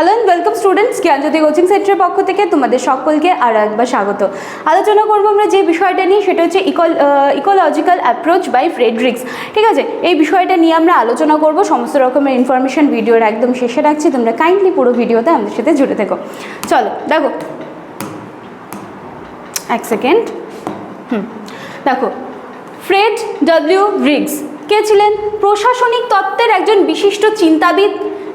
Hello and welcome students Gyanjyoti coaching সেন্টারের পক্ষ থেকে তোমাদের সকলকে আরও একবার স্বাগত। আলোচনা করব আমরা যে বিষয়টা নিয়ে, সেটা হচ্ছে ইকল ইকোলজিক্যাল অ্যাপ্রোচ বাই ফ্রেডরিক্স ঠিক আছে? এই বিষয়টা নিয়ে আমরা আলোচনা করব, সমস্ত রকমের ইনফরমেশন ভিডিওর একদম শেষে রাখছি, তোমরা কাইন্ডলি পুরো ভিডিওতে আমাদের সাথে জুড়ে থেকো। চলো, দেখো। এক সেকেন্ড হুম। দেখো ফ্রেড ডব্লিউ রিগস কে ছিলেন? প্রশাসনিক তত্ত্বের একজন বিশিষ্ট চিন্তাবিদ,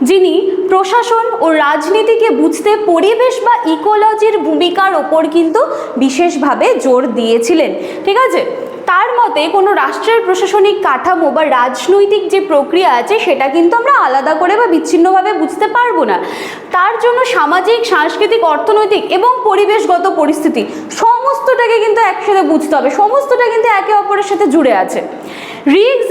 যিনি প্রশাসন ও রাজনীতিকে বুঝতে পরিবেশ বা ইকোলজির ভূমিকার ওপর কিন্তু বিশেষভাবে জোর দিয়েছিলেন, ঠিক আছে? তার মতে, কোনো রাষ্ট্রের প্রশাসনিক কাঠামো বা রাজনৈতিক যে প্রক্রিয়া আছে, সেটা কিন্তু আমরা আলাদা করে বা বিচ্ছিন্নভাবে বুঝতে পারব না। তার জন্য সামাজিক, সাংস্কৃতিক, অর্থনৈতিক এবং পরিবেশগত পরিস্থিতি, সমস্তটাকে কিন্তু একসাথে বুঝতে হবে। সমস্তটা কিন্তু একে অপরের সাথে জুড়ে আছে।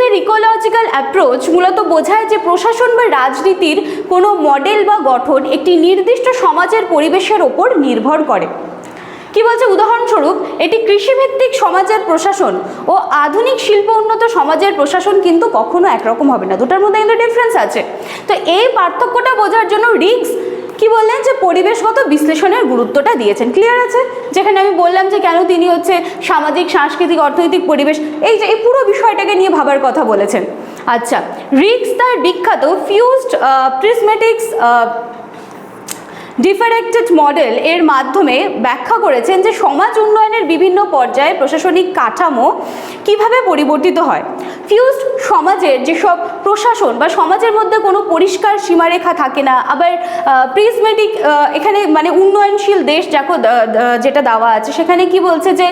এর ইকোলজিক্যাল অ্যাপ্রোচ মূলত বোঝায় যে প্রশাসন বা রাজনীতির কোনো মডেল বা গঠন একটি নির্দিষ্ট সমাজের পরিবেশের ওপর নির্ভর করে। কি বলছে? উদাহরণস্বরূপ, এটি কৃষিভিত্তিক সমাজের প্রশাসন ও আধুনিক শিল্প উন্নত সমাজের প্রশাসন কিন্তু কখনো একরকম হবে না। দুটার মধ্যে কিন্তু ডিফারেন্স আছে। তো এই পার্থক্যটা বোঝার জন্য রিগস কি বললেন যে পরিবেশগত বিশ্লেষণের গুরুত্বটা দিয়েছেন? ক্লিয়ার আছে? যেখানে আমি বললাম যে কেন তিনি হচ্ছে সামাজিক, সাংস্কৃতিক, অর্থনৈতিক পরিবেশ, এই যে, এই পুরো বিষয়টাকে নিয়ে ভাবার কথা বলেছেন। আচ্ছা রিক্স তার বিখ্যাত ফিউজড প্রিসমেটিক্স ডিফারেক্টেড মডেল এর মাধ্যমে ব্যাখ্যা করেছেন যে সমাজ উন্নয়নের বিভিন্ন পর্যায়ে প্রশাসনিক কাঠামো কীভাবে পরিবর্তিত হয়। ফিউজড সমাজের যেসব প্রশাসন বা সমাজের মধ্যে কোনো পরিষ্কার সীমারেখা থাকে না। আবার প্রিজমেটিক এখানে মানে উন্নয়নশীল দেশ যাকে যেটা দেওয়া আছে, সেখানে কি বলছে যে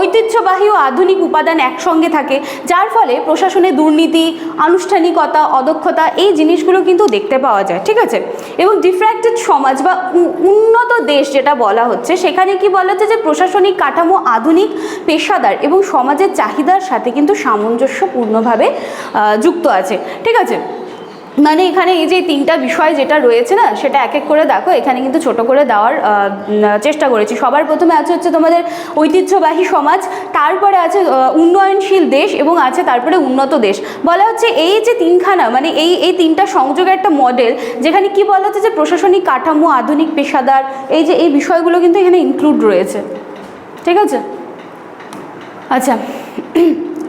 ঐতিহ্যবাহী ও আধুনিক উপাদান একসঙ্গে থাকে, যার ফলে প্রশাসনে দুর্নীতি, আনুষ্ঠানিকতা, অদক্ষতা এই জিনিসগুলো কিন্তু দেখতে পাওয়া যায়, ঠিক আছে? এবং ডিফ্র্যাক্টেড সমাজ বা উন্নত দেশ যেটা বলা হচ্ছে, সেখানে কি বলা হচ্ছে যে, প্রশাসনিক কাঠামো আধুনিক, পেশাদার এবং সমাজের চাহিদার সাথে কিন্তু সামঞ্জস্যপূর্ণভাবে যুক্ত আছে। ঠিক আছে? মানে এখানে এই যে তিনটা বিষয় যেটা রয়েছে না, সেটা এক এক করে দেখো। এখানে কিন্তু ছোট করে দেওয়ার চেষ্টা করেছি। সবার প্রথমে আছে হচ্ছে তোমাদের ঐতিহ্যবাহী সমাজ, তারপরে আছে উন্নয়নশীল দেশ এবং আছে তারপরে উন্নত দেশ। বলা হচ্ছে এই যে তিনখানা মানে এই এই তিনটা সংযোগের একটা মডেল যেখানে কি বলা হচ্ছে যে প্রশাসনিক কাঠামো, আধুনিক পেশাদার, এই যে, এই বিষয়গুলো কিন্তু এখানে ইনক্লুড রয়েছে। ঠিক আছে? আচ্ছা।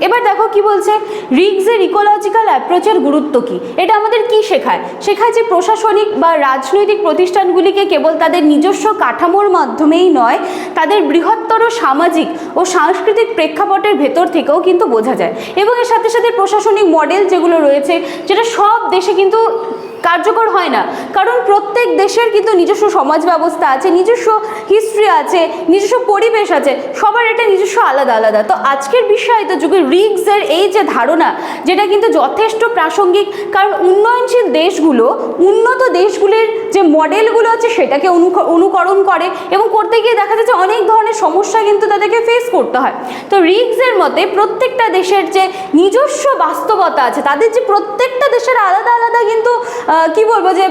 এবার দেখো কি বলছে রিগসের ইকোলজিক্যাল অ্যাপ্রোচের গুরুত্ব কি? এটা আমাদের কি শেখায়? শেখায় যে প্রশাসনিক বা রাজনৈতিক প্রতিষ্ঠানগুলিকে কেবল তাদের নিজস্ব কাঠামোর মাধ্যমেই নয়, তাদের বৃহত্তর সামাজিক ও সাংস্কৃতিক প্রেক্ষাপটের ভেতর থেকেও কিন্তু বোঝা যায়। এবং এর সাথে সাথে প্রশাসনিক মডেল যেগুলো রয়েছে, যেটা সব দেশে কিন্তু কার্যকর হয় না। কারণ প্রত্যেক দেশের কিন্তু নিজস্ব সমাজ ব্যবস্থা আছে, নিজস্ব হিস্ট্রি আছে, নিজস্ব পরিবেশ আছে, সবার এটা নিজস্ব আলাদা আলাদা। তো আজকের বিষয়ে যুগে রিক্সের এই যে ধারণা, যেটা কিন্তু যথেষ্ট প্রাসঙ্গিক। কারণ উন্নয়নশীল দেশগুলো, উন্নত দেশগুলির যে মডেলগুলো আছে, সেটাকে অনুকরণ করে এবং করতে গিয়ে দেখা যাচ্ছে অনেক ধরনের সমস্যা কিন্তু তাদেরকে ফেস করতে হয়। তো রিক্সের মতে প্রত্যেকটা দেশের যে নিজস্ব বাস্তবতা আছে, তাদের যে প্রত্যেকটা দেশের আলাদা আলাদা কিন্তু কি বলব যে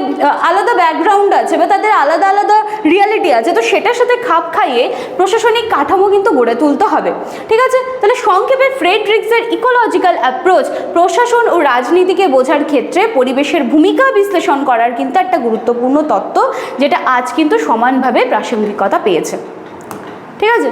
আলাদা ব্যাকগ্রাউন্ড আছে বা তাদের আলাদা আলাদা রিয়ালিটি আছে, তো সেটার সাথে খাপ খাইয়ে প্রশাসনিক কাঠামো কিন্তু গড়ে তুলতে হবে। ঠিক আছে? তাহলে সংক্ষেপে ফ্রেডরিক্সের ইকোলজিক্যাল অ্যাপ্রোচ প্রশাসন ও রাজনীতিকে বোঝার ক্ষেত্রে পরিবেশের ভূমিকা বিশ্লেষণ করার কিন্তু একটা গুরুত্বপূর্ণ তত্ত্ব, যেটা আজ কিন্তু সমানভাবে প্রাসঙ্গিকতা পেয়েছে। ঠিক আছে?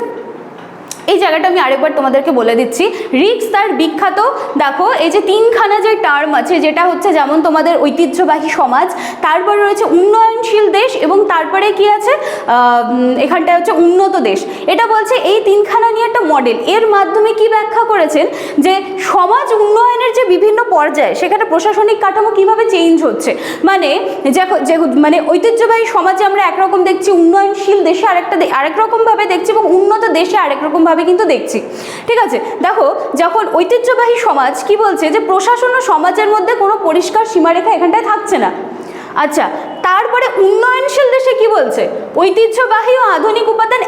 এই জায়গাটা আমি আরেকবার তোমাদেরকে বলে দিচ্ছি। রিক্স তার বিখ্যাত। দেখো, এই যে তিনখানা যে টার্ম আছে, যেটা হচ্ছে যেমন তোমাদের ঐতিহ্যবাহী সমাজ, তারপরে রয়েছে উন্নয়নশীল দেশ এবং তারপরে কি আছে? এখানটায় হচ্ছে উন্নত দেশ। এটা বলছে এই তিনখানা নিয়ে একটা মডেল এর মাধ্যমে কি ব্যাখ্যা করেছেন? যে সমাজ উন্নয়নের যে বিভিন্ন পর্যায়ে, সেখানে প্রশাসনিক কাঠামো কীভাবে চেঞ্জ হচ্ছে? মানে যে- মানে ঐতিহ্যবাহী সমাজে আমরা একরকম দেখছি উন্নয়নশীল দেশে আরেকটা আরেক রকমভাবে দেখছি এবং উন্নত দেশে আরেক রকমভাবে কিন্তু দেখছি। ঠিক আছে? দেখো, যখন ঐতিহ্যবাহী সমাজ কি বলছে যে প্রশাসন ও সমাজের মধ্যে কোনো পরিষ্কার সীমারেখা এখানটায় থাকছে না। আচ্ছা তারপরে উন্নয়নশীল দেশে কি বলছে? ঐতিহ্যবাহী ও আধুনিক উপাদান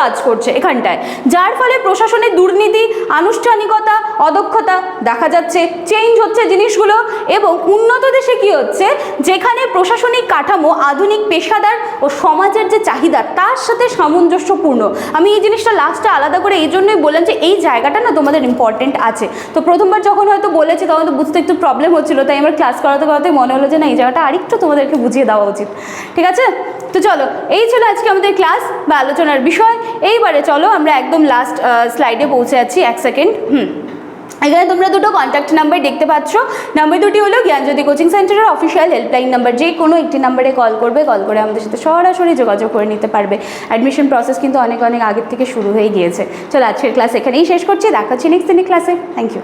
কাজ করছে এখানটায়। যার ফলে প্রশাসনের দুর্নীতি, আনুষ্ঠানিকতা, অদক্ষতা দেখা যাচ্ছে চেঞ্জ হচ্ছে জিনিসগুলো এবং উন্নত দেশে কি হচ্ছে, যেখানে প্রশাসনিক কাঠামো, আধুনিক পেশাদার ও সমাজের যে চাহিদা, তার সাথে সামঞ্জস্যপূর্ণ। আমি এই জিনিসটা লাস্টে আলাদা করে এই জন্যই বললাম যে এই জায়গাটা না তোমাদের ইম্পর্টেন্ট আছে। তো প্রথমবার যখন হয়তো বলেছি, তখন তো বুঝতে একটু প্রবলেম হচ্ছিল, তাই আমার ক্লাস করাতে করাতে মনে হলো যে না, এই জায়গাটা আরেকটু তোমাদেরকে বুঝিয়ে দেওয়া উচিত। ঠিক আছে? তো চলো, এই ছিল আজকে আমাদের ক্লাস বা আলোচনার বিষয়। এইবারে চলো, আমরা একদম লাস্ট স্লাইডে পৌঁছে যাচ্ছি, এক সেকেন্ড হুম। এখানে তোমরা দুটো কন্ট্যাক্ট নাম্বার দেখতে পাচ্ছ। নাম্বার দুটি হলো জ্ঞানজ্যোতি কোচিং সেন্টারের অফিসিয়াল হেল্পলাইন নাম্বার যে কোনো একটি নাম্বারে কল করবে কল করে আমাদের সাথে সরাসরি যোগাযোগ করে নিতে পারবে। অ্যাডমিশন প্রসেস কিন্তু অনেক অনেক আগের থেকে শুরু হয়ে গিয়েছে। চলো, আজকের ক্লাস এখানেই শেষ করছি। দেখাচ্ছি নেক্সট দিনের ক্লাসে থ্যাংক ইউ